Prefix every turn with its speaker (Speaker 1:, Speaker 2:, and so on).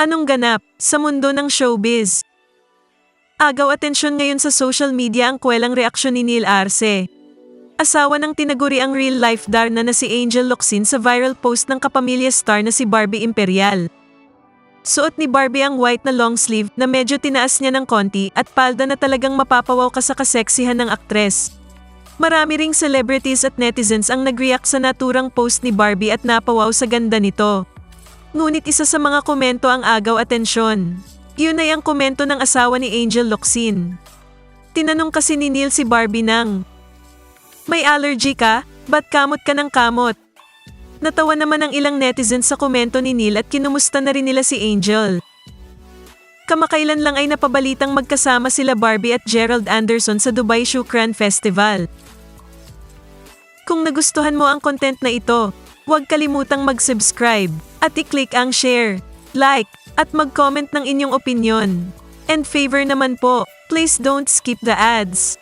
Speaker 1: Anong ganap sa mundo ng showbiz? Agaw atensyon ngayon sa social media ang kwelang reaksyon ni Neil Arce. Asawa ng tinaguri ang real-life Darna na si Angel Locsin sa viral post ng kapamilya star na si Barbie Imperial. Suot ni Barbie ang white na long sleeve na medyo tinaas niya ng konti at palda na talagang mapapawaw ka sa kaseksihan ng aktres. Marami ring celebrities at netizens ang nag-react sa naturang post ni Barbie at napawaw sa ganda nito. Ngunit isa sa mga komento ang agaw atensyon. Yun ay ang komento ng asawa ni Angel Locsin. Tinanong kasi ni Neil si Barbie ng, May allergy ka? Ba't kamot ka ng kamot? Natawa naman ang ilang netizens sa komento ni Neil at kinumusta na rin nila si Angel. Kamakailan lang ay napabalitang magkasama sila Barbie at Gerald Anderson sa Dubai Shukran Festival. Kung nagustuhan mo ang content na ito, huwag kalimutang mag-subscribe at i-click ang share, like, at mag-comment ng inyong opinion. And favor naman po, please don't skip the ads.